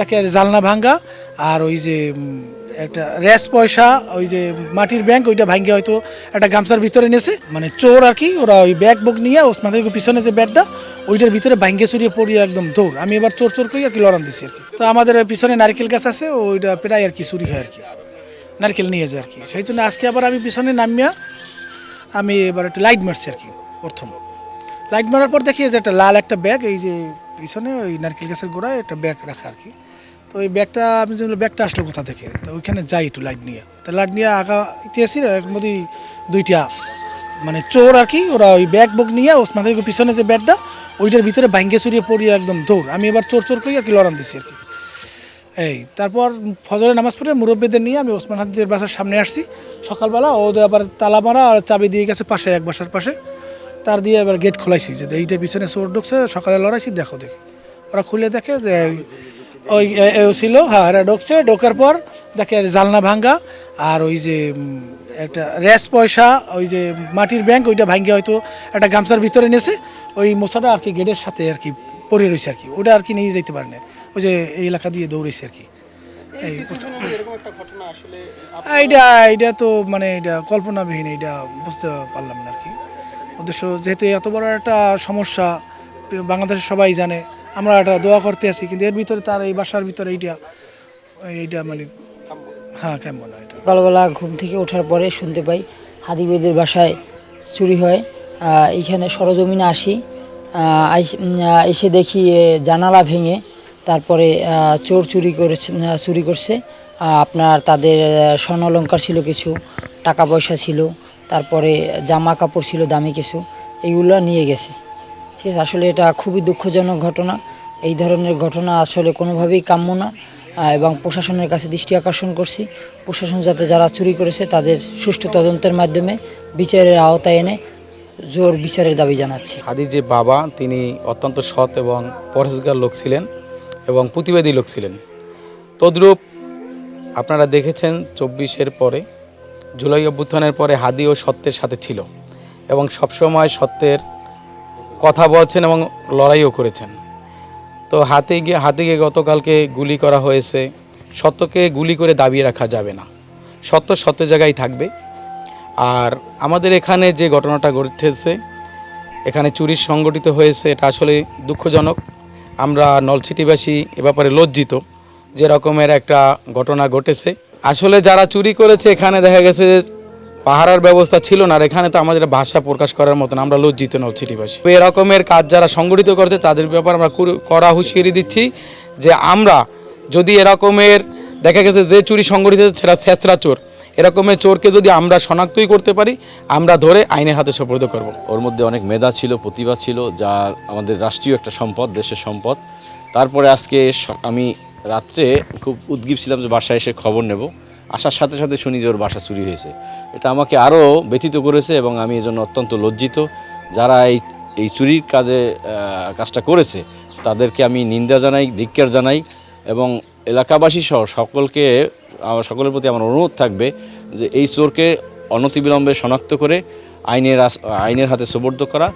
দেখে জালনা ভাঙ্গা, আর ওই যে একটা র্যাস পয়সা, ওই যে মাটির ব্যাংক, ওইটা ভাঙ্গে হয়তো একটা গামছার ভিতরে নেছে মানে চোর আর কি, ওরা ওই ব্যাগ বুক নিয়ে ওসমানের পিছনে যে ব্যাগটা, ওইটার ভিতরে ভাঙ্গে চুরিয়ে পড়িয়ে একদম দৌড় আমি এবার চোর চোর করি আর কি লড়ান দিছি আর কি। তো আমাদের পিছনে নারকেল গাছ আছে, ওইটা প্রায় আর কি চুরি হয় আর কি। নারকেল নিয়ে যায় আর কি। সেই জন্য আজকে আবার আমি পিছনে নামিয়া আমি এবার একটু লাইট মারছি আর কি, প্রথম। লাইট মারার পর দেখি যে একটা লাল একটা ব্যাগ, এই যে পিছনে ওই নারকেল গাছের গোড়ায় একটা ব্যাগ রাখা আর কি। তো ওই ব্যাগটা আমি যে ব্যাগটা আসলো কোথা থেকে? তো ওইখানে যাই একটু লাইট নিয়ে। তো লাইট নিয়ে আগা ইতিহাসি এর মধ্যে দুইটা। মানে চোর আর কি, ওরা ওই ব্যাগ বুক নিয়ে ওসমানের পিছনে যে ব্যাগটা, ওইটার ভিতরে ভাঙ্গে চুরিয়ে পড়িয়ে একদম দৌড় আমি এবার চোর চোর করি আর কি লড়ান দিছি আর কি। এই, তারপর ফজরের নামাজ পড়ে মুরব্বীদের নিয়ে আমি ওসমান হাদিদের বাসার সামনে আসছি। সকালবেলা ওদের আবার তালা মারা আর চাবি দিয়ে গেছে পাশে, এক বাসার পাশে। তার দিয়ে এবার গেট খোলাইছি যে এইটার পিছনে চোর ঢুকছে, সকালে লড়াইছি, দেখো দেখি। ওরা খুলে দেখে যে ওই ছিল হ্যাঁ এরা ঢুকছে ঢোকার পর দেখে জালনা ভাঙ্গা আর ওই যে একটা র্যাস পয়সা ওই যে মাটির ব্যাংক ওইটা ভাঙ্গে হয়তো একটা গামছার ভিতরে নেছে ওই মোছাটা আর কি গেটের সাথে আর কি পড়ে রয়েছে আর কি ওটা আর কি নিয়ে যেতে পারে না ওই যে এই এলাকা দিয়ে দৌড়েছে আর কি। এই ঘটনা আসলে এইটা এইটা তো মানে এটা কল্পনাবিহীন এইটা বুঝতে পারলাম না আর কি। উদ্দেশ্য যেহেতু এত বড় একটা সমস্যা বাংলাদেশের সবাই জানে আমরা এটা দোয়া করতে আছি কিন্তু এর ভিতরে তার এই বাসার ভিতরে এইটা এইটা মানে হ্যাঁ কেমন এটা? সকালবেলা ঘুম থেকে ওঠার পরে শুনতে পাই হাদিবেদের বাসায় চুরি হয়। এইখানে সরজমিনে আসি এসে দেখি জানালা ভেঙে তারপরে চোর চুরি করেছে চুরি করছে। আপনার তাদের আহ, স্বর্ণ অলঙ্কার ছিল কিছু টাকা পয়সা ছিল তারপরে জামা কাপড় ছিল দামি কিছু এইগুলো নিয়ে গেছে। আছে, আসলে এটা খুবই দুঃখজনক ঘটনা। এই ধরনের ঘটনা আসলে কোনোভাবেই কাম্য না এবং প্রশাসনের কাছে দৃষ্টি আকর্ষণ করছি। প্রশাসন যাতে যারা চুরি করেছে তাদের সুষ্ঠু তদন্তের মাধ্যমে বিচারের আওতায় এনে জোর বিচারের দাবি জানাচ্ছি। হাদির যে বাবা, তিনি অত্যন্ত সৎ এবং পরহেজগার লোক ছিলেন এবং প্রতিবাদী লোক ছিলেন। তদ্রূপ আপনারা দেখেছেন চব্বিশের পরে, জুলাই অভ্যুত্থানের পরে হাদিও সত্যের সাথে ছিল এবং সবসময় সত্যের কথা বলছেন এবং লড়াইও করেছেন। তো হাতে গিয়ে হাতে গিয়ে গতকালকে গুলি করা হয়েছে। সত্যকে গুলি করে দাবিয়ে রাখা যাবে না। সত্য সত্য জায়গায় থাকবে। আর আমাদের এখানে যে ঘটনাটা ঘটেছে, এখানে চুরি সংগঠিত হয়েছে, এটা আসলে দুঃখজনক। আমরা নলছিটিবাসী এ ব্যাপারে লজ্জিত, যে রকমের একটা ঘটনা ঘটেছে। আসলে যারা চুরি করেছে, এখানে দেখা গেছে যে পাহারার ব্যবস্থা ছিল না, আর এখানে তো আমাদের ভাষা প্রকাশ করার মতন, আমরা লজ্জিত নলছিটিবাসী তো এরকমের কাজ যারা সংগঠিত করছে, তাদের ব্যাপারে আমরা কুর- কড়া হুঁশিয়ারি দিচ্ছি যে আমরা যদি এরকমের, দেখা গেছে যে চুরি সংগঠিত সেটা ছেঁচড়া চোর। এরকমের চোরকে যদি আমরা শনাক্তই করতে পারি, আমরা ধরে আইনের হাতে সোপর্দ করব। ওর মধ্যে অনেক মেধা ছিল, প্রতিভা ছিল, যা আমাদের রাষ্ট্রীয় একটা সম্পদ, দেশের সম্পদ। তারপরে আজকে আমি রাত্রে খুব উদ্গীব ছিলাম যে বাসায় এসে খবর নেব। আসার সাথে সাথে শুনি যে ওর বাসা চুরি হয়েছে। এটা আমাকে আরও ব্যথিত করেছে এবং আমি এজন্য অত্যন্ত লজ্জিত। যারা এই এই চুরির কাজে কাজটা করেছে, তাদেরকে আমি নিন্দা জানাই, ধিক্কার জানাই এবং এলাকাবাসী সহ সকলকে সকলের প্রতি আমার অনুরোধ থাকবে যে এই চোরকে অনতিবিলম্বে শনাক্ত করে আইনের আইনের হাতে সুবর্দ করা